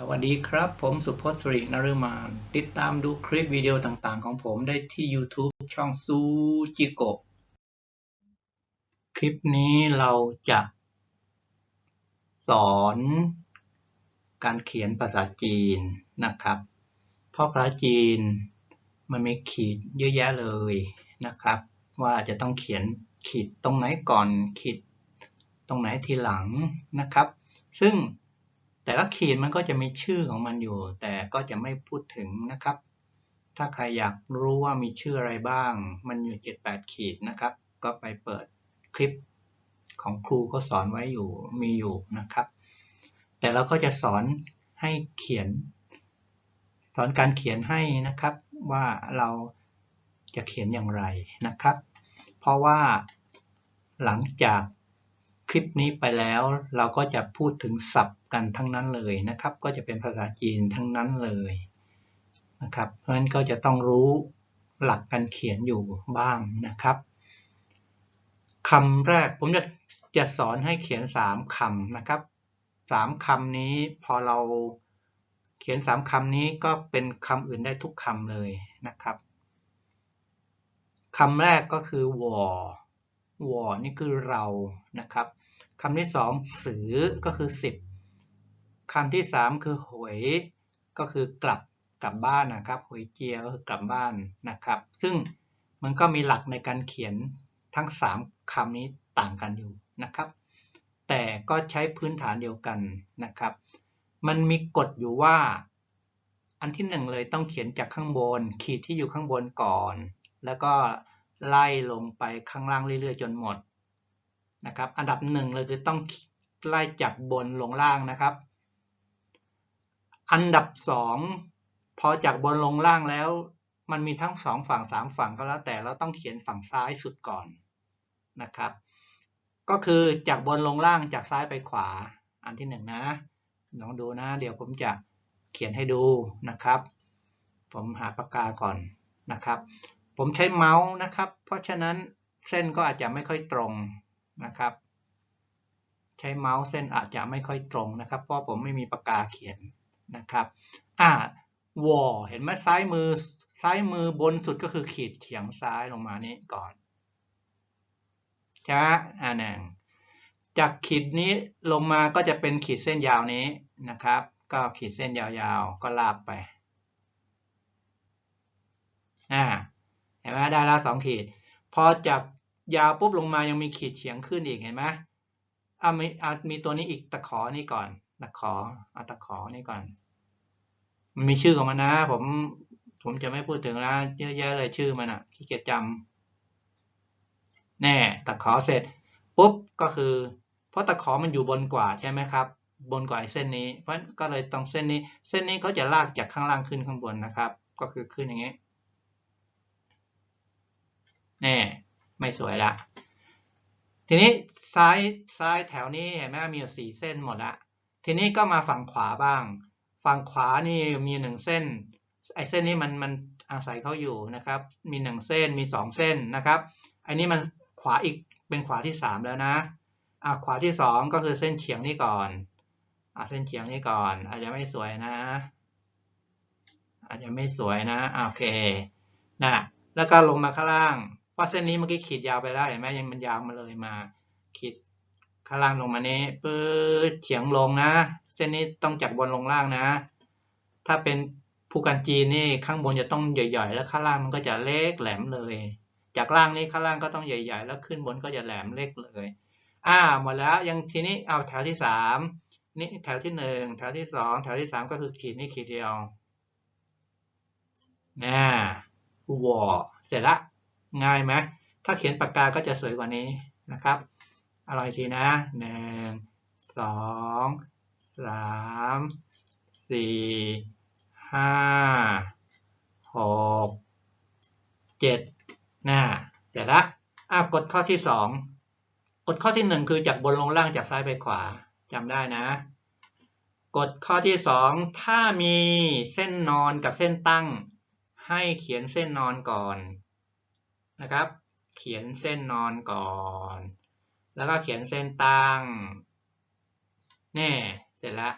สวัสดีครับ ผมสุพจน์สิรินฤมาน ติดตามดูคลิปวิดีโอต่างๆ ของผมได้ที่ YouTube ช่องซูจิโกะคลิปนี้เราจะ สอนการเขียนภาษาจีนนะครับ เพราะภาษาจีนมันมีขีดเยอะแยะเลยนะครับ ว่าจะต้องเขียนขีดตรงไหนก่อนขีดตรงไหนทีหลังนะครับ ซึ่ง แต่ละขีดมันก็จะมีชื่อของมันอยู่ แต่ก็จะไม่พูดถึงนะครับ ถ้าใครอยากรู้ว่ามีชื่ออะไรบ้าง มันอยู่ 7-8 ขีดนะครับ ก็ไปเปิดคลิปของครูเขาสอนไว้อยู่มีอยู่นะครับ แต่เราก็จะสอนให้เขียน สอนการเขียนให้นะครับว่าเราจะเขียนอย่างไรนะครับ เพราะว่าหลังจาก ลิปนี้ไปแล้ว เราก็จะพูดถึงศัพท์กันทั้งนั้นเลยนะครับ ก็จะเป็นภาษาจีนทั้งนั้นเลยนะครับ เพราะฉะนั้นก็จะต้องรู้หลักการเขียนอยู่บ้างนะครับคำแรกผมจะจะสอนให้เขียน 3คำนะครับ 3คำนี้พอเราเขียน 3คำนี้ก็เป็นคำอื่นได้ทุกคำเลยนะครับคำแรกก็คือวอวอนี่คือเรานะครับ คำที่สองสือก็คือ10คำที่3คือหวยก็คือกลับกลับบ้านนะครับหวยเจียก็คือกลับบ้านนะครับ ซึ่งมันก็มีหลักในการเขียนทั้ง 3คำนี้ต่างกันอยู่นะครับ แต่ก็ใช้พื้นฐานเดียวกันนะครับ มันมีกฎอยู่ว่า อันที่หนึ่งเลยต้องเขียนจากข้างบน ขีดที่อยู่ข้างบนก่อน แล้วก็ไล่ลงไปข้างล่างเรื่อยๆ จนหมด นะครับ อันดับหนึ่งเลยคือต้องไล่จากบนลงล่างนะครับ อันดับสองพอจากบนลงล่างแล้ว มันมีทั้งสองฝั่งสามฝั่งก็แล้วแต่เราต้องเขียนฝั่งซ้ายสุดก่อนนะครับ ก็คือจากบนลงล่างจากซ้ายไปขวา อันที่หนึ่งนะลองดูนะ เดี๋ยวผมจะเขียนให้ดูนะครับ ผมหาปากกาก่อนนะครับ ผมใช้เมาส์นะครับ เพราะฉะนั้นเส้นก็อาจจะไม่ค่อยตรง นะครับ ใช้เมาส์เส้นอาจจะไม่ค่อยตรงนะครับ เพราะผมไม่มีปากกาเขียนนะครับอ่าวอเห็นไหมซ้ายมือซ้ายมือบนสุดก็คือขีดเฉียงซ้ายลงมานี้ก่อนใช่ไหมอ่าหนึ่งจากขีดนี้ลงมาก็จะเป็นขีดเส้นยาวนี้นะครับ ก็ขีดเส้นยาวๆ ก็ลากไปอ่าเห็นไหมได้แล้วสองขีด พอจาก ยาวปุ๊บลงมายังมีขีดเฉียงขึ้นอีกเห็นไหมอ่ามีอ่ามีตัวนี้อีกตะขอนี่ก่อนตะขอเอาตะขอนี่ก่อน มันมีชื่อของมันนะ ผมผมจะไม่พูดถึงแล้วเยอะแยะเลยชื่อมันอะขี้เกียจจำแน่ตะขอเสร็จปุ๊บก็คือ เพราะตะขอมันอยู่บนกว่าใช่ไหมครับ บนกว่าเส้นนี้ เพราะก็เลยตรงเส้นนี้ เส้นนี้เขาจะลากจากข้างล่างขึ้นข้างบนนะครับ ก็คือขึ้นอย่างนี้แน่ ไม่สวยละ ทีนี้ซ้ายซ้ายแถวนี้เห็นไหมมีอยู่สี่เส้นหมดละ ทีนี้ก็มาฝั่งขวาบ้าง ฝั่งขวานี่มีหนึ่งเส้น ไอ้เส้นนี้มันมันอาศัยเขาอยู่นะครับ มีหนึ่งเส้นมีสองเส้นนะครับ อันนี้มันขวาอีกเป็นขวาที่สามแล้วนะอ่าขวาที่สองก็คือเส้นเฉียงนี้ก่อนอ่าเส้นเฉียงนี้ก่อน อาจจะไม่สวยนะ อาจจะไม่สวยนะโอเคนะแล้วก็ลงมาข้างล่าง เพราะเส้นนี้เมื่อกี้ขีดยาวไปแล้วเห็นไหมยังมันยาวมาเลยมา ขีดข้างล่างลงมานี้ปื๊ดเฉียงลงนะ เส้นนี้ต้องจากบนลงล่างนะ ถ้าเป็นผู้กันจีนนี่ข้างบนจะต้องใหญ่ ๆ แล้วข้างล่างมันก็จะเล็กแหลมเลย จากล่างนี้ข้างล่างก็ต้องใหญ่ ๆ แล้วขึ้นบนก็จะแหลมเล็กเลยอ่าหมดแล้วยังทีนี้เอาแถวที่สามนี่แถวที่หนึ่งแถวที่สองแถวที่สามก็คือขีดนี้ขีดเดียวนะวอเสร็จละ ง่ายไหมถ้าเขียนปากกาก็จะสวยกว่านี้นะครับอร่อยทีนะหนึ่งสองสามสี่ห้าหกเจ็ดนะเสร็จละอะกดข้อที่สองกดข้อที่หนึ่งคือจากบนลงล่างจากซ้ายไปขวาจำได้นะ กดข้อที่สองถ้ามีเส้นนอนกับเส้นตั้ง ให้เขียนเส้นนอนก่อน นะครับ เขียนเส้นนอนก่อน แล้วก็เขียนเส้นตั้งแน่เสร็จแล้ว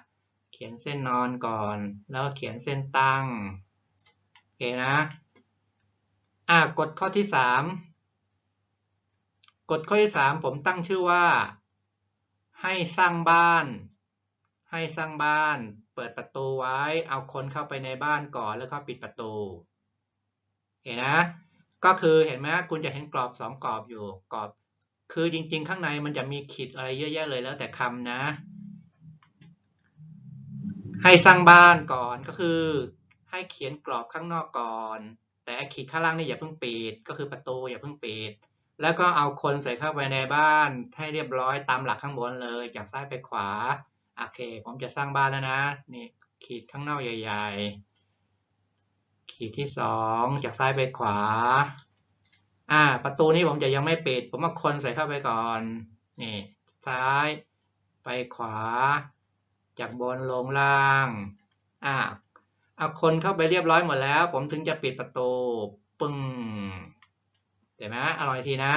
เขียนเส้นนอนก่อน แล้วเขียนเส้นตั้งโอเคนะอ่ากฎข้อที่สามกฎข้อที่สามผมตั้งชื่อว่า ให้สร้างบ้าน ให้สร้างบ้าน เปิดประตูไว้ เอาคนเข้าไปในบ้านก่อนแล้วก็ปิดประตู เห็นนะ ก็คือเห็นไหมคุณจะเห็นกรอบสองกรอบอยู่กรอบ คือจริง ๆ ข้างในมันจะมีขีดอะไรเยอะแยะเลยแล้วแต่คำนะ ให้สร้างบ้านก่อนก็คือ ให้เขียนกรอบข้างนอกก่อน แต่ขีดข้างล่างนี่อย่าเพิ่งปิด ก็คือประตูอย่าเพิ่งปิด แล้วก็เอาคนใส่เข้าไปในบ้านให้เรียบร้อยตามหลักข้างบนเลย จากซ้ายไปขวาโอเค ผมจะสร้างบ้านแล้วนะนี่ขีดข้างนอกใหญ่ ๆ ขีดที่สองจากซ้ายไปขวา อ่า ประตูนี้ผมจะยังไม่ปิด ผมเอาคนใส่เข้าไปก่อน นี่ ซ้ายไปขวา จากบนลงล่าง อ่าเอาคนเข้าไปเรียบร้อยหมดแล้ว ผมถึงจะปิดประตู ปึ้งเห็นไหมอร่อยทีนะ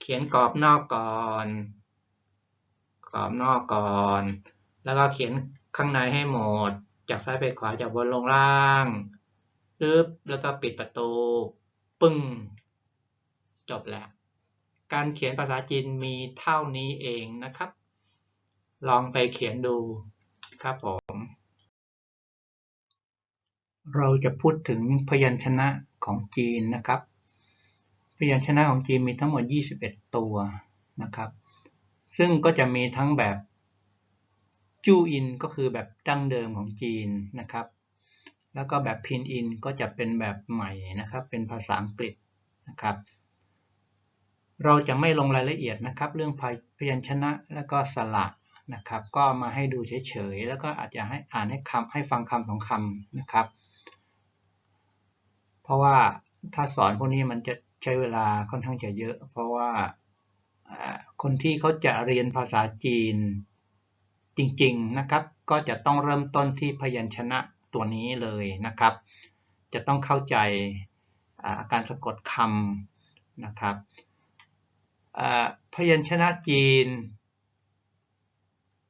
เขียนกรอบนอกก่อน กรอบนอกก่อน แล้วก็เขียนข้างในให้หมด จากซ้ายไปขวาจากบนลงล่างปึ๊บแล้วก็ปิดประตู ปึ้ง จบแล้ว การเขียนภาษาจีนมีเท่านี้เองนะครับ ลองไปเขียนดูครับผม เราจะพูดถึงพยัญชนะของจีนนะครับ พยัญชนะของจีนมีทั้งหมด 21 ตัวนะครับ ซึ่งก็จะมีทั้งแบบ จูอินก็คือแบบดั้งเดิมของจีนนะครับ แล้วก็แบบพินอินก็จะเป็นแบบใหม่นะครับ เป็นภาษาอังกฤษนะครับ เราจะไม่ลงรายละเอียดนะครับ เรื่องพยัญชนะแล้วก็สระนะครับ ก็มาให้ดูเฉยๆ แล้วก็อาจจะให้อ่านให้คำให้ฟังคำสองคำนะครับ เพราะว่าถ้าสอนพวกนี้มันจะใช้เวลาค่อนข้างจะเยอะ เพราะว่าคนที่เขาจะเรียนภาษาจีน จริงๆนะครับ ก็จะต้องเริ่มต้นที่พยัญชนะตัวนี้เลยนะครับ จะต้องเข้าใจอาการสะกดคำนะครับพยัญชนะจีน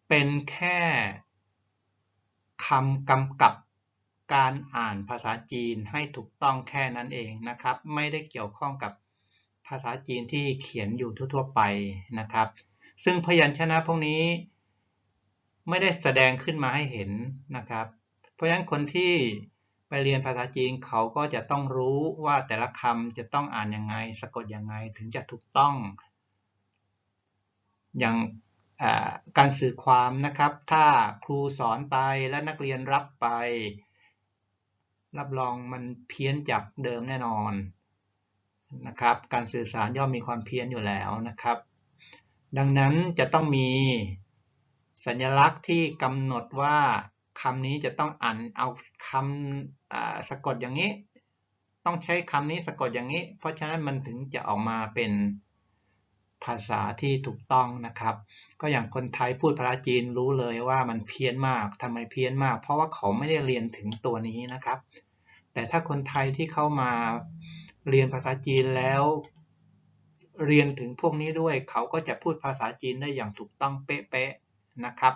เป็นแค่คำกำกับการอ่านภาษาจีนให้ถูกต้องแค่นั้นเองนะครับ ไม่ได้เกี่ยวข้องกับภาษาจีนที่เขียนอยู่ทั่วๆไปนะครับ ซึ่งพยัญชนะพวกนี้ ไม่ได้แสดงขึ้นมาให้เห็นนะครับ เพราะฉะนั้นคนที่ไปเรียนภาษาจีนเขาก็จะต้องรู้ว่าแต่ละคำจะต้องอ่านยังไง สะกดยังไงถึงจะถูกต้อง อย่างการสื่อความนะครับ ถ้าครูสอนไปและนักเรียนรับไป รับรองมันเพี้ยนจากเดิมแน่นอนนะครับ การสื่อสารย่อมมีความเพี้ยนอยู่แล้วนะครับ ดังนั้นจะต้องมี สัญลักษณ์ที่กำหนดว่าคำนี้จะต้องอ่านเอาคำสะกดอย่างนี้ ต้องใช้คำนี้สะกดอย่างนี้ เพราะฉะนั้นมันถึงจะออกมาเป็นภาษาที่ถูกต้องนะครับ ก็อย่างคนไทยพูดภาษาจีนรู้เลยว่ามันเพี้ยนมากทำไมเพี้ยนมาก เพราะว่าเขาไม่ได้เรียนถึงตัวนี้นะครับ แต่ถ้าคนไทยที่เข้ามาเรียนภาษาจีนแล้ว เรียนถึงพวกนี้ด้วย เขาก็จะพูดภาษาจีนได้อย่างถูกต้องเป๊ะๆ นะครับ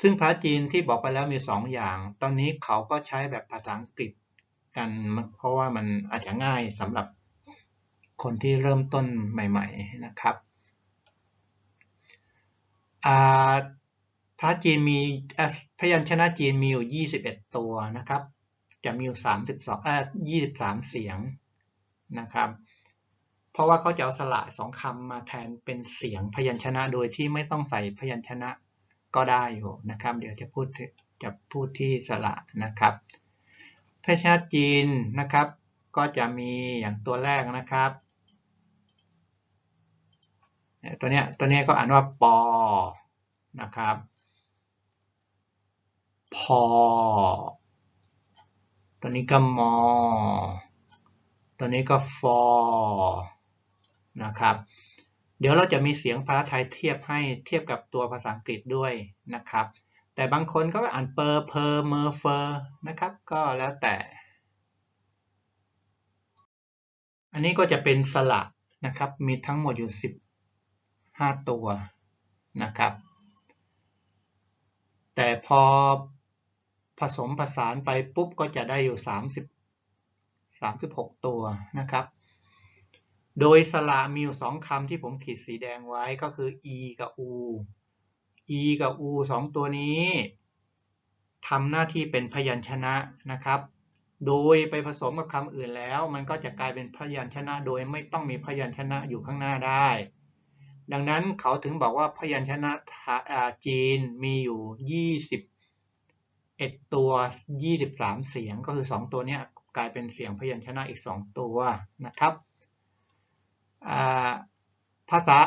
ซึ่งภาษาจีนที่บอกไปแล้วมี2ออย่าง ตอนนี้เขาก็ใช้แบบภาษาอังกฤษกัน เพราะว่ามันอาจจะง่ายสำหรับคนที่เริ่มต้นใหม่ ๆนะครับภาษาจีนมีพยัญชนะจีนมีอยู่ 21 ตัวนะครับ จะมีอยู่ 32เอ่อ23 เสียงนะครับ เพราะว่าเขาจะเอาสระสองคำมาแทนเป็นเสียงพยัญชนะโดยที่ไม่ต้องใส่พยัญชนะก็ได้อยู่นะครับ เดี๋ยวจะพูดจะพูดที่สระนะครับพยัญชนะจีนนะครับ ก็จะมีอย่างตัวแรกนะครับตัวเนี้ยตัวเนี้ยก็อ่านว่าปอนะครับ พอ ตัวนี้ก็มอ ตัวนี้ก็ฟอ นะครับ เดี๋ยวเราจะมีเสียงภาษาไทยเทียบให้เทียบกับตัวภาษาอังกฤษด้วยนะครับ แต่บางคนก็อ่านเปอร์เพอร์เมอร์เฟอร์นะครับ ก็แล้วแต่ อันนี้ก็จะเป็นสระนะครับ มีทั้งหมดอยู่ 15 ตัวนะครับ แต่พอผสมผสานไปปุ๊บก็จะได้อยู่ 30 36 ตัวนะครับ โดยสระมีอยู่สองคำที่ผมขีดสีแดงไว้ก็คือ e กับ u e กับ u สองตัวนี้ทำหน้าที่เป็นพยัญชนะนะครับ โดยไปผสมกับคำอื่นแล้ว มันก็จะกลายเป็นพยัญชนะ โดยไม่ต้องมีพยัญชนะอยู่ข้างหน้าได้ ดังนั้นเขาถึงบอกว่าพยัญชนะจีนมีอยู่ 21 ตัว 23 เสียง ก็คือ 2 ตัวนี้กลายเป็นเสียงพยัญชนะอีก 2 ตัวนะครับ ภาษา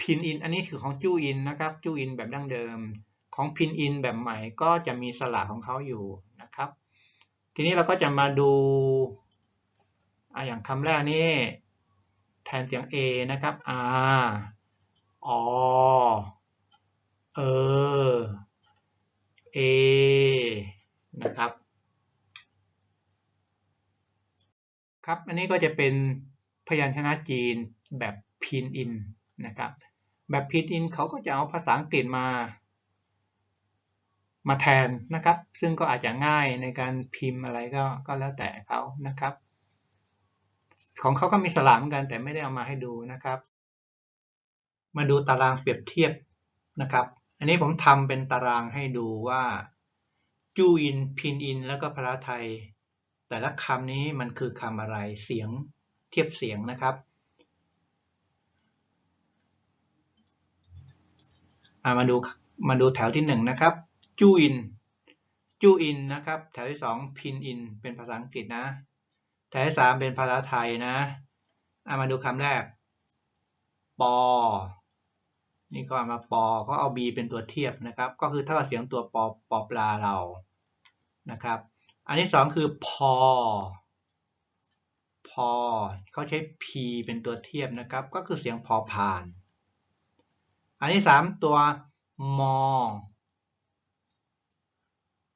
พินอิน อันนี้คือของจูอินนะครับ จูอินแบบดั้งเดิม ของพินอินแบบใหม่ก็จะมีสระของเขาอยู่นะครับ ทีนี้เราก็จะมาดูออย่างคำแรกนี่แทนเสียง A นะครับ R อเออ A นะครับ ครับ อันนี้ก็จะเป็น พยัญชนะจีนแบบพินอินนะครับ แบบพินอินเขาก็จะเอาภาษาอังกฤษมา มาแทนนะครับ ซึ่งก็อาจจะง่ายในการพิมพ์อะไรก็ก็แล้วแต่เขานะครับ ของเขาก็มีสลามกันแต่ไม่ได้เอามาให้ดูนะครับ มาดูตารางเปรียบเทียบนะครับ อันนี้ผมทำเป็นตารางให้ดูว่าจูอินพินอิน แล้วก็พระไทย แต่ละคำนี้มันคือคำอะไรเสียง เทียบเสียงนะครับมาดูมาดูแถวที่1นนะครับจูอินจูอินนะครับ แถวที่สองพินอินเป็นภาษาอังกฤษนะ แถวที่สามเป็นภาษาไทยนะามาดูคำแรกปอนี่ก็มาปอเขาเอา b เป็นตัวเทียบนะครับ ก็คือเท่ากับเสียงตัวปอปอปลาเรานะครับ อันที่สองคือพอ พอเขาใช้ p เป็นตัวเทียบนะครับ ก็คือเสียงพอผ่าน อันที่สามตัวมอ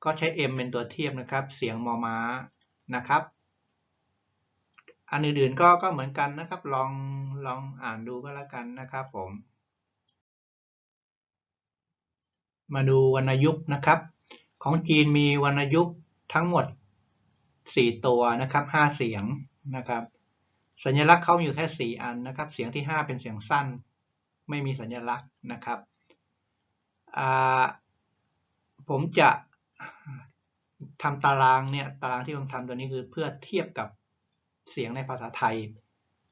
ก็ใช้ m เป็นตัวเทียบนะครับ เสียงมอม้านะครับ อันอื่นๆก็ก็เหมือนกันนะครับ ลองลองอ่านดูก็แล้วกันนะครับผม มาดูวรรณยุกต์นะครับ ของจีนมีวรรณยุกต์ทั้งหมด 4 ตัวนะครับ 5 เสียง นะครับ สัญลักษณ์เขาอยู่แค่ 4 อันนะครับ เสียงที่ 5 เป็นเสียงสั้น ไม่มีสัญลักษณ์นะครับผมจะทำตารางเนี่ยตารางที่ผมทำตัวนี้คือเพื่อเทียบกับเสียงในภาษาไทย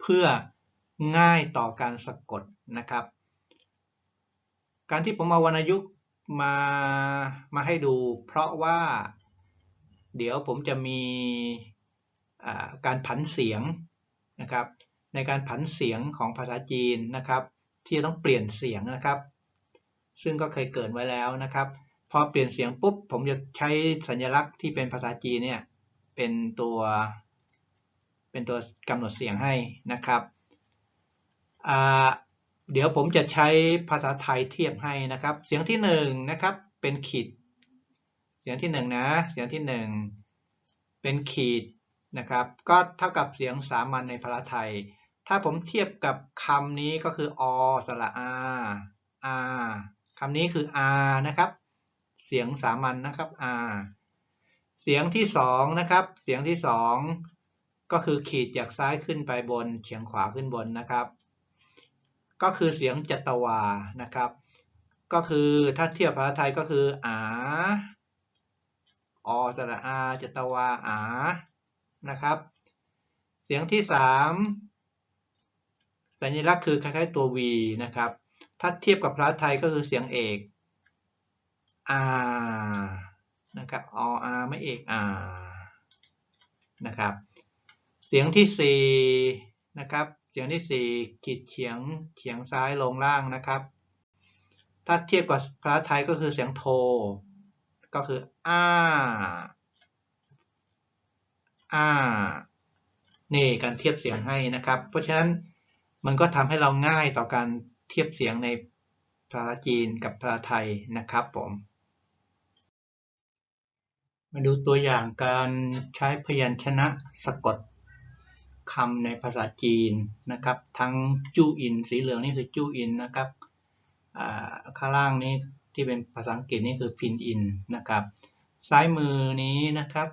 เพื่อง่ายต่อการสะกดนะครับ การที่ผมเอาวรรณยุกต์มามาให้ดู เพราะว่าเดี๋ยวผมจะมี การผันเสียงนะครับในการผันเสียงของภาษาจีนนะครับ ที่จะต้องเปลี่ยนเสียงนะครับ ซึ่งก็เคยเกิดไว้แล้วนะครับ พอเปลี่ยนเสียงปุ๊บผมจะใช้สัญลักษณ์ที่เป็นภาษาจีนเนี่ยเป็นตัว เป็นตัวกำหนดเสียงให้นะครับเดี๋ยวผมจะใช้ภาษาไทยเทียบให้นะครับ เสียงที่1นนะครับเป็นขีด เสียงที่1นนะเสียงที่ 1 เป็นขีด นะครับ ก็เท่ากับเสียงสามัญในภาษาไทย ถ้าผมเทียบกับคำนี้ก็คืออสระอาอาคำนี้คือ r นะครับ เสียงสามัญนนะครับ R เสียงที่สองนะครับ เสียงที่สองก็คือขีดจากซ้ายขึ้นไปบนเฉียงขวาขึ้นบนนะครับ ก็คือเสียงจัตวานะครับ ก็คือถ้าเทียบภาษาไทยก็คืออาอสระอาจัตวาอา นะครับ เสียงที่สามสัญลักษณ์คือคล้ายๆตัว V นะครับ ถ้าเทียบกับภาษาไทยก็คือเสียงเอก R นะครับอ R ไม่เอก R นะครับ เสียงที่4นะครับเสียงที่4ขีดเฉียงเฉียงซ้ายลงล่างนะครับ ถ้าเทียบกับภาษาไทยก็คือเสียงโท ก็คืออ้า อ้านี่การเทียบเสียงให้นะครับ เพราะฉะนั้นมันก็ทำให้เราง่ายต่อการเทียบเสียงในภาษาจีนกับภาษาไทยนะครับผมมาดูตัวอย่างการใช้พยัญชนะสะกดคำในภาษาจีนนะครับ ทั้งจูอิน สีเหลืองนี่คือจูอินนะครับข้างล่างนี้ที่เป็นภาษาอังกฤษนี่คือ pin in นะครับ ซ้ายมือนี้นะครับ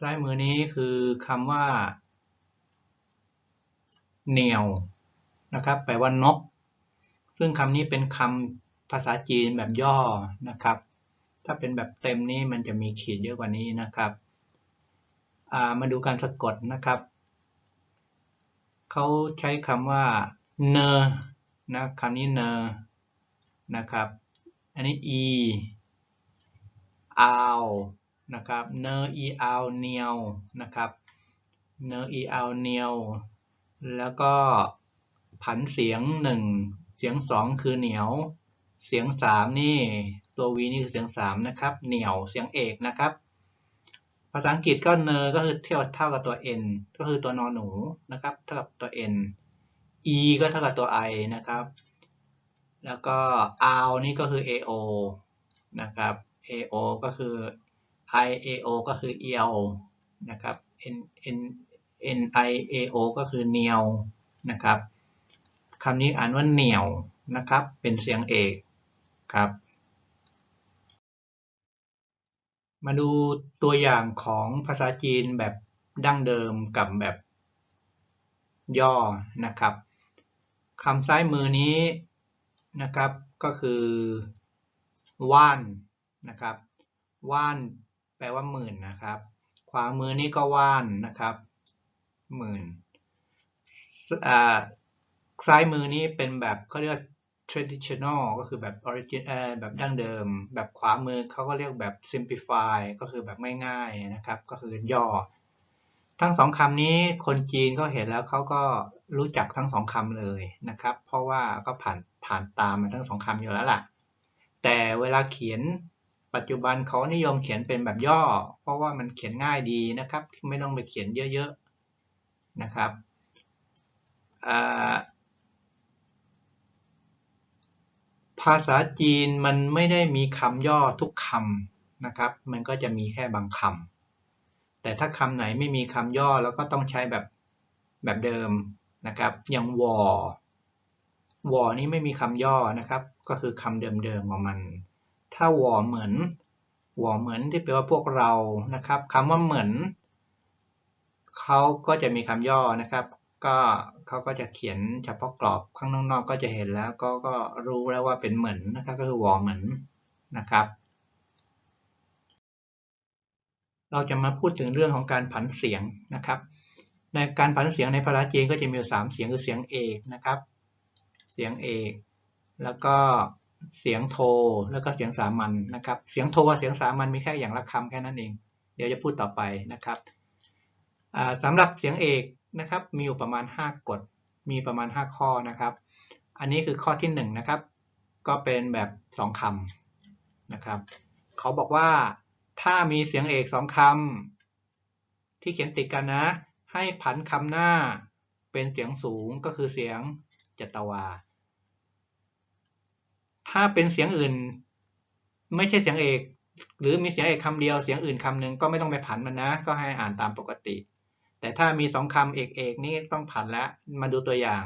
ซ้ายมือนี้คือคำว่าเหนียวนะครับแปลว่านก ซึ่งคำนี้เป็นคำภาษาจีนแบบย่อนะครับ ถ้าเป็นแบบเต็มนี้มันจะมีขีดเยอะกว่านี้นะครับมาดูการสะกดนะครับเขาใช้คำว่าเนนะคำนี้เนนะครับ อันนี้ e อาว นะครับเนอีอาเนียวนะครับเนอีอาเนียวแล้วก็ผันเสียงหนึ่งเสียงสองคือเหนียว เสียงสามนี่ตัว v นี่คือเสียงสามนะครับ เหนียวเสียงเอกนะครับ ภาษาอังกฤษก็เนอก็คือเท่าเท่ากับตัว n ก็คือตัวนอนหนูนะครับ เท่ากับตัว n e ก็เท่ากับตัว i นะครับ แล้วก็ r นี่ก็คือ ao นะครับ ao ก็คือ i ao ก็คือ el นะครับ n n n i a o ก็คือเนียวนะครับคำนี้อ่านว่าเหนียวนะครับ เป็นเสียงเอกครับ มาดูตัวอย่างของภาษาจีนแบบดั้งเดิมกับแบบย่อนะครับคำซ้ายมือนี้นะครับก็คือว่านนะครับว่าน แปลว่าหมื่นนะครับ ขวามือนี้ก็ว่านนะครับหมื่นซ้ายมือนี้เป็นแบบเขาเรียก traditional ก็คือแบบ origin แบบดั้งเดิม แบบขวามือเขาก็เรียกแบบ simplify ก็คือแบบง่ายๆนะครับ ก็คือย่อ ทั้งสองคำนี้คนจีนก็เห็นแล้วเขาก็รู้จักทั้งสองคำเลยนะครับ เพราะว่าก็ผ่านผ่านตามมาทั้งสองคำอยู่แล้วล่ะ แต่เวลาเขียน ปัจจุบันเขานิยมเขียนเป็นแบบย่อ เพราะว่ามันเขียนง่ายดีนะครับ ไม่ต้องไปเขียนเยอะๆนะครับภาษาจีนมันไม่ได้มีคำย่อทุกคำนะครับ มันก็จะมีแค่บางคำแต่ถ้าคำไหนไม่มีคำย่อแล้วก็ต้องใช้แบบแบบเดิมนะครับ อย่างวอวอนี้ไม่มีคำย่อนะครับ ก็คือคำเดิมๆของมัน ถ้าวอเหมือนวอเหมือนที่แปลว่าพวกเรานะครับคำว่าเหมือนเขาก็จะมีคำย่อนะครับ ก็เขาก็จะเขียนเฉพาะกรอบข้างนอกๆก็จะเห็นแล้วก็ก็รู้แล้วว่าเป็นเหมือนนะครับก็คือวอเหมือนนะครับ เราจะมาพูดถึงเรื่องของการผันเสียงนะครับ ในการผันเสียงในภาษาจีนก็จะมีสามเสียงคือเสียงเอกนะครับ เสียงเอก แล้วก็ เสียงโทแล้วก็เสียงสามัญนนะครับ เสียงโทกับเสียงสามัญมีแค่อย่างละคำแค่นั้นเอง เดี๋ยวจะพูดต่อไปนะครับสำหรับเสียงเอกนะครับมีอยู่ประมาณ 5 กฎ มีประมาณ 5 ข้อนะครับ อันนี้คือข้อที่1นะครับ ก็เป็นแบบ 2คำนะครับเขาบอกว่าถ้ามีเสียงเอกสองคำที่เขียนติดกันนะ ให้ผันคำหน้าเป็นเสียงสูงก็คือเสียงจตวา ถ้าเป็นเสียงอื่น ไม่ใช่เสียงเอก หรือมีเสียงเอกคำเดียวเสียงอื่นคำหนึ่งก็ไม่ต้องไปผันมันนะ ก็ให้อ่านตามปกติ แต่ถ้ามีสองคำเอกเอกนี่ต้องผันแล้วมาดูตัวอย่าง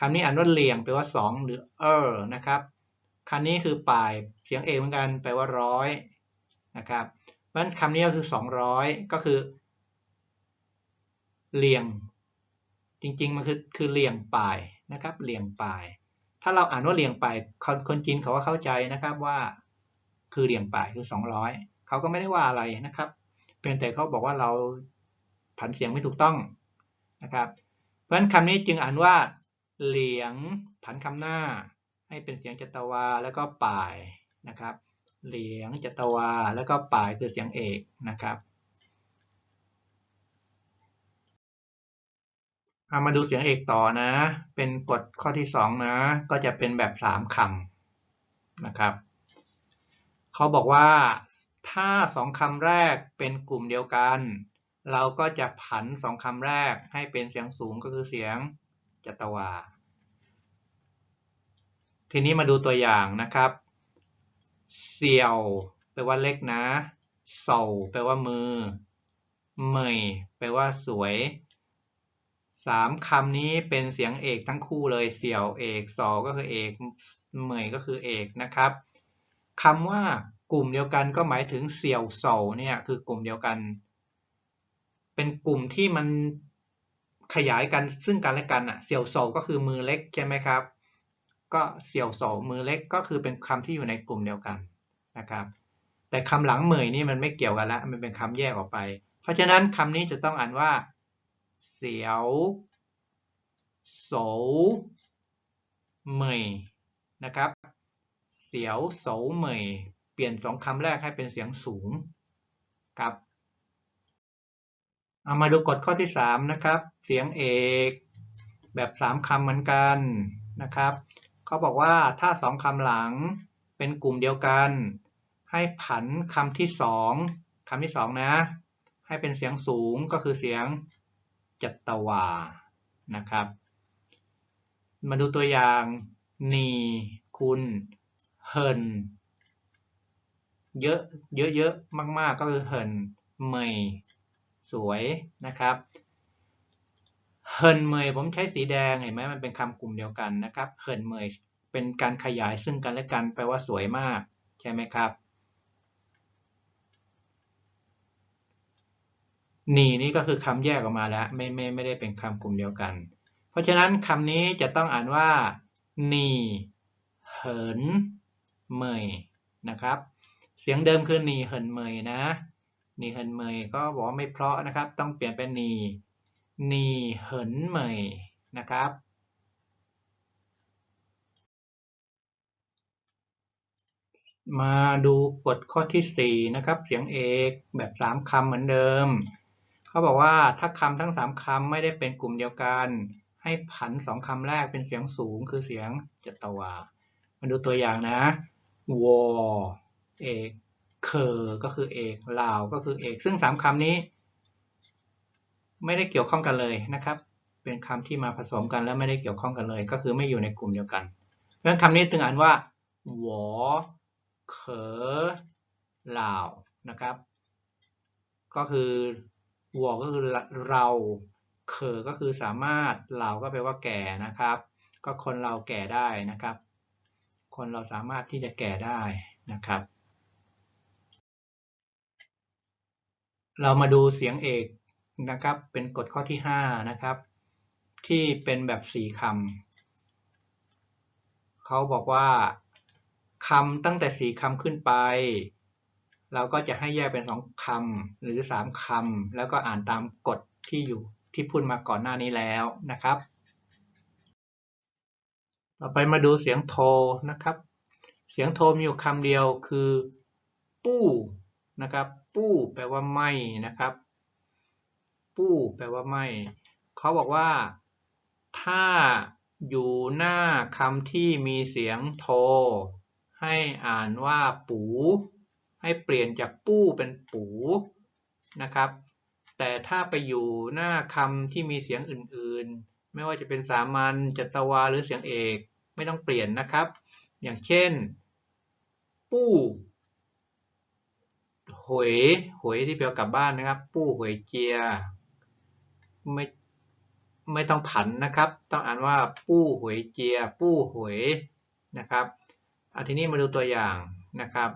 คำนี้อ่านว่าเลียงแปลว่าสองหรือเออนะครับคำนี้คือปลายเสียงเอกเหมือนกันแปลว่าร้อยนะครับเพราะฉะนั้นคำนี้ก็คือสองร้อยก็คือเลียง จริงๆ มันคือคือเลียงปลายนะครับเลียงปลาย ถ้าเราอ่านว่าเลียงปลายคนคนจีนเขาก็เข้าใจนะครับว่า คือเลียงปลายคือสองร้อยเขาก็ไม่ได้ว่าอะไรนะครับ เพียงแต่เขาบอกว่าเราผันเสียงไม่ถูกต้องนะครับ เพราะฉะนั้นคำนี้จึงอ่านว่าเหลียงผันคำหน้า ให้เป็นเสียงจัตวาแล้วก็ป่ายนะครับ เหลียงจัตวาแล้วก็ป่ายคือเสียงเอกนะครับามาดูเสียงเอกต่อนะ เป็นกฎข้อที่ 2 นะ ก็จะเป็นแบบ 3คำนะครับเขาบอกว่าถ้าสองคำแรกเป็นกลุ่มเดียวกัน เราก็จะผันสองคำแรกให้เป็นเสียงสูงก็คือเสียงจัตวา ทีนี้มาดูตัวอย่างนะครับเสี่ยวแปลว่าเล็กนะเสาแปลว่ามือ เมยแปลว่าสวย สามคำนี้เป็นเสียงเอกทั้งคู่เลยเสี่ยวเอกสอก็คือเอกเหมยก็คือเอกนะครับคำว่ากลุ่มเดียวกันก็หมายถึงเสี่ยวโซเนี่ยคือกลุ่มเดียวกัน เป็นกลุ่มที่มันขยายกันซึ่งกันและกันอะเสี่ยวโซก็คือมือเล็กใช่ไหมครับ ก็เสี่ยวโซมือเล็กก็คือเป็นคำที่อยู่ในกลุ่มเดียวกันนะครับ แต่คำหลังเหมยนี่มันไม่เกี่ยวกันละมันเป็นคำแยกออกไป เพราะฉะนั้นคำนี้จะต้องอ่านว่า ยวโสเหมยนะครับ เสียวโสเหมยเปลี่ยนสองคำแรกให้เป็นเสียงสูงครับเอามาดูกฎข้อที่ 3 นะครับ เสียงเอกแบบ 3คำเหมือนกันนะครับเขาบอกว่าถ้าสองคำหลังเป็นกลุ่มเดียวกัน ให้ผันคำที่สองคำที่สองนะ ให้เป็นเสียงสูงก็คือเสียง จัตวานะครับ มาดูตัวอย่างนีคุณเฮินเยอะเยอะเยอะมาก ๆ ก็คือเฮินเมยสวยนะครับเฮินเมยผมใช้สีแดงเห็นไหมมันเป็นคำกลุ่มเดียวกันนะครับเฮินเมยเป็นการขยายซึ่งกันและกันแปลว่าสวยมาก ใช่ไหมครับ นีนี่ก็คือคำแยกออกมาแล้ว ไม่ไม่ไม่ได้เป็นคำกลุ่มเดียวกัน เพราะฉะนั้นคำนี้จะต้องอ่านว่านีเหินเมยนะครับ เสียงเดิมคือนีเหินเมยนะนีเหินเมยก็บอกว่าไม่เพราะนะครับ ต้องเปลี่ยนเป็นนีนีเหินเมยนะครับมาดูกฎข้อที่ 4 นะครับ เสียงเอกแบบ 3คำเหมือนเดิม เขาบอกว่าถ้าคำทั้ง3คำไม่ได้เป็นกลุ่มเดียวกัน ให้ผันสองคำแรกเป็นเสียงสูงคือเสียงจัตวา มาดูตัวอย่างนะวอเอกเคอก็คือเอกลาวก็คือเอก ซึ่งสามคำนี้ ไม่ได้เกี่ยวข้องกันเลยนะครับ เป็นคำที่มาผสมกันแล้วไม่ได้เกี่ยวข้องกันเลย ก็คือไม่อยู่ในกลุ่มเดียวกันเพราะฉะนั้นคำนี้ตึงอ่านว่าวอเขอลาวนะครับ ก็คือ วอก็คือเราเคอก็คือสามารถเราก็แปลว่าแก่นะครับ ก็คนเราแก่ได้นะครับ คนเราสามารถที่จะแก่ได้นะครับ เรามาดูเสียงเอกนะครับ เป็นกฎข้อที่ 5 นะครับ ที่เป็นแบบสี่คำเขาบอกว่าคำตั้งแต่สี่คำขึ้นไป เราก็จะให้แยกเป็นสองคำหรือสามคำแล้วก็อ่านตามกฎที่อยู่ที่พูดมาก่อนหน้านี้แล้วนะครับ ต่อไปมาดูเสียงโทนะครับ เสียงโทมีอยู่คำเดียวคือ ปู้นะครับ ปู้แปลว่าไม่นะครับ ปู้แปลว่าไม่ เขาบอกว่า ถ้าอยู่หน้าคำที่มีเสียงโท ให้อ่านว่าปู ให้เปลี่ยนจากปู้เป็นปูนะครับ แต่ถ้าไปอยู่หน้าคำที่มีเสียงอื่นๆ ไม่ว่าจะเป็นสามัญจัตวาหรือเสียงเอกไม่ต้องเปลี่ยนนะครับ อย่างเช่น ปู้หวยหวยที่แปลกลับบ้านนะครับ ปู้หวยเจียไม่ไม่ต้องผันนะครับ ต้องอ่านว่าปู้หวยเจีย ปู้หวยนะครับอาทีนี้มาดูตัวอย่างนะครับ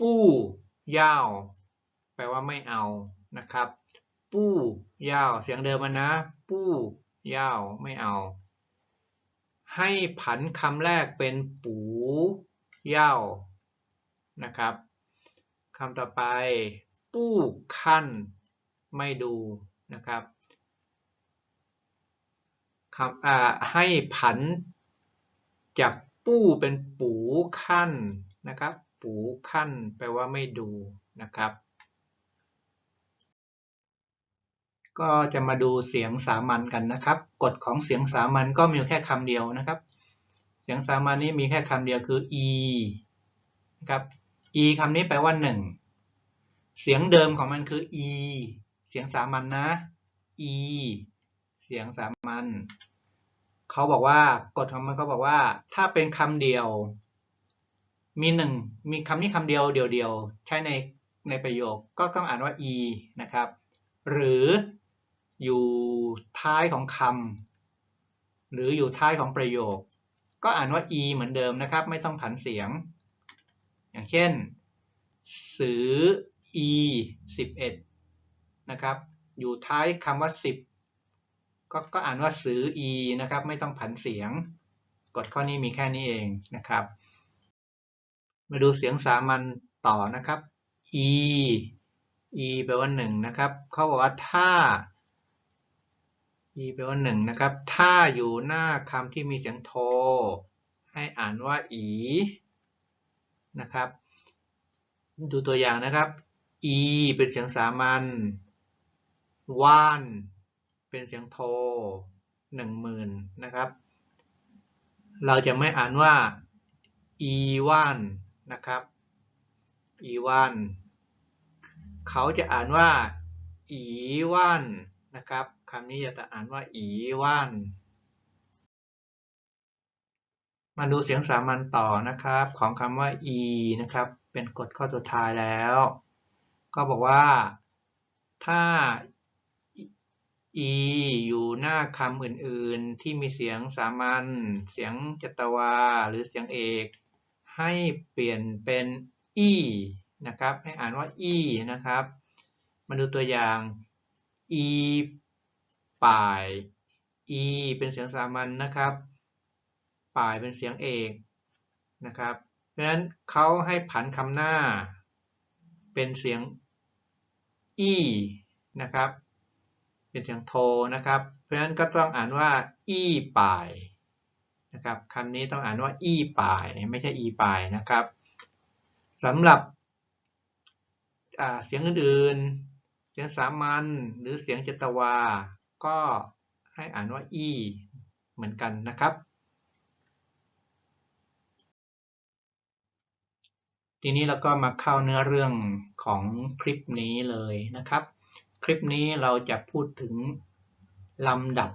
ปู้ยาว แปลว่าไม่เอานะครับ ปู้ยาว เสียงเดิมมันนะ ปู้ยาว ไม่เอา ให้ผันคำแรกเป็นปูยาวนะครับคำต่อไป ปู้ขั้น ไม่ดูนะครับคำอ่าให้ผันจาก ปู้เป็นปูขั้นนะครับ ปูขั้นแปลว่าไม่ดูนะครับ ก็จะมาดูเสียงสามัญกันนะครับ กฎของเสียงสามัญก็มีแค่คำเดียวนะครับ เสียงสามัญนี้มีแค่คำเดียวคือ e นะครับ e คำนี้แปลว่า 1 เสียงเดิมของมันคือ e เสียงสามัญนนะ e เสียงสามัญ เขาบอกว่ากฎของมันเขาบอกว่า ถ้าเป็นคำเดียว มีหนึ่งมีคำนี้คำเดียวเดียวๆใช้ในในประโยคก็ต้องอ่านว่า e นะครับ หรืออยู่ท้ายของคำหรืออยู่ท้ายของประโยค ก็อ่านว่า e เหมือนเดิมนะครับ ไม่ต้องผันเสียง อย่างเช่นสือ e 11 นะครับ อยู่ท้ายคำว่า 10 ก็ก็อ่านว่าสือ e นะครับ ไม่ต้องผันเสียง กฎข้อนี้มีแค่นี้เองนะครับ มาดูเสียงสามัญต่อนะครับ e e แปลว่าหนึ่งนะครับ เขาบอกว่าถ้า e แปลว่าหนึ่งนะครับ ถ้าอยู่หน้าคำที่มีเสียงโท ให้อ่านว่าอีนะครับ ดูตัวอย่างนะครับ e เป็นเสียงสามัญว่าน เป็นเสียงโทหนึ่งหมื่นนะครับ เราจะไม่อ่านว่า e ว่านนะครับ e ว่านเขาจะอ่านว่าอีว่านนะครับคำนี้จะอ่านว่าอีว่านมาดูเสียงสามัญต่อนะครับ ของคำว่า e นะครับ เป็นกฎข้อสุดท้ายแล้ว ก็บอกว่า ถ้า e อยู่หน้าคำอื่นๆ ที่มีเสียงสามัญ เสียงจัตวา หรือเสียงเอก ให้เปลี่ยนเป็น e นะครับ ให้อ่านว่า e นะครับ มาดูตัวอย่าง e ป่าย e เป็นเสียงสามัญนนะครับ ป่ายเป็นเสียงเอกนะครับ เพราะฉะนั้นเขาให้ผันคำหน้า เป็นเสียง e นะครับ เป็นเสียงโทนะครับ เพราะฉะนั้นก็ต้องอ่านว่า e ป่ายนะครับคำนี้ต้องอ่านว่า e ป่ายไม่ใช่ e ป่ายนะครับสำหรับเสียงอื่นๆ เสียงสามัญหรือเสียงจตวา ก็ให้อ่านว่า e เหมือนกันนะครับ ทีนี้เราก็มาเข้าเนื้อเรื่องของคลิปนี้เลยนะครับ คลิปนี้เราจะพูดถึงลำดับ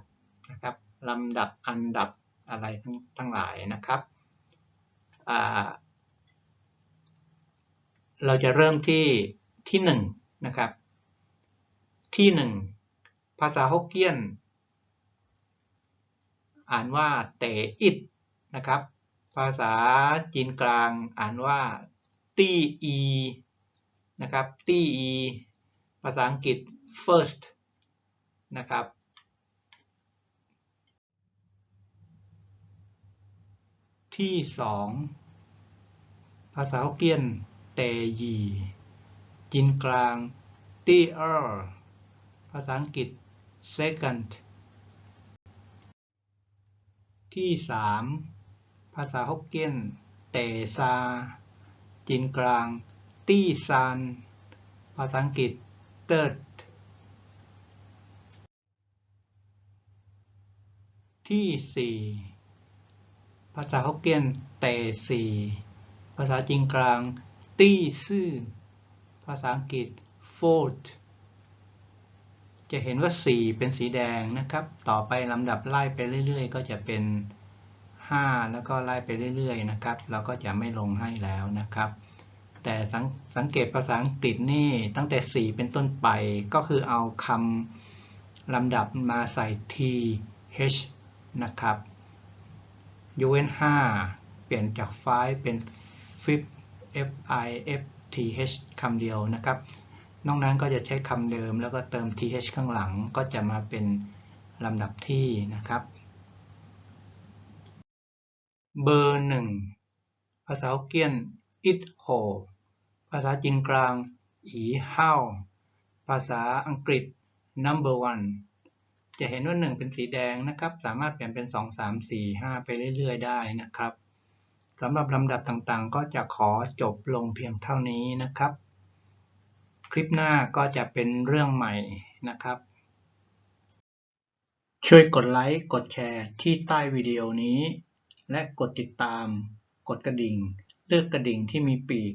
นะครับลำดับอันดับอะไรทั้งทั้งหลายนะครับเราจะเริ่มที่ที่หนึ่งนะครับที่หนึ่งภาษาฮกเกี้ยน อ่านว่าเตอิดนะครับ ภาษาจีนกลางอ่านว่าตี้อีนะครับตี้อีภาษาอังกฤษ first นะครับ ที่สองภาษาฮกเกี้ยนเตยี จีนกลางตี้เออร์ภาษาอังกฤษ second ที่สามภาษาฮกเกี้ยนเตซา จีนกลางตี้ซานภาษาอังกฤษ third ที่สี่ภาษาฮกเกี้ยนเตซีภาษาจีนกลาง ตี้ซื่อ ภาษาอังกฤษ fold จะเห็นว่า 4 เป็นสีแดงนะครับ ต่อไปลำดับไล่ไปเรื่อย ๆ ก็จะเป็น 5 แล้วก็ไล่ไปเรื่อย ๆ นะครับ เราก็จะไม่ลงให้แล้วนะครับ แต่สสังเกตภาษาอังกฤษนี่ตั้งแต่ 4 เป็นต้นไปก็คือเอาคำลำดับมาใส่ t h นะครับยกเว้น5เปลี่ยนจาก 5 เป็น fifth f i f t h คำเดียวนะครับ นอกนั้นก็จะใช้คำเดิมแล้วก็เติม th ข้างหลังก็จะมาเป็นลำดับที่นะครับ เบอร์หนึ่งภาษาเกี้ยน it ho ภาษาจีนกลางอีเฮาภาษาอังกฤษ number one จะเห็นว่า 1 เป็นสีแดงนะครับ สามารถเปลี่ยนเป็น 2 3 4 5 ไปเรื่อย ๆ ได้นะครับสำหรับลำดับต่างๆ ก็จะขอจบลงเพียงเท่านี้นะครับ คลิปหน้าก็จะเป็นเรื่องใหม่นะครับ ช่วยกดไลค์กดแชร์ที่ใต้วิดีโอนี้ และกดติดตาม กดกระดิ่ง เลือกกระดิ่งที่มีปีก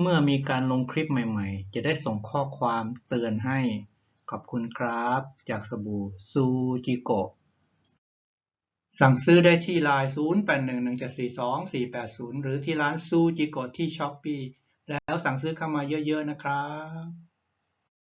เมื่อมีการลงคลิปใหม่ๆ จะได้ส่งข้อความเตือนให้ ขอบคุณครับ จากสบู่ซูจิโกะสั่งซื้อได้ที่ไลน์0811742480 หรือที่ร้านซูจิโกะที่ช้อปปีแล้วสั่งซื้อเข้ามาเยอะ ๆ นะครับ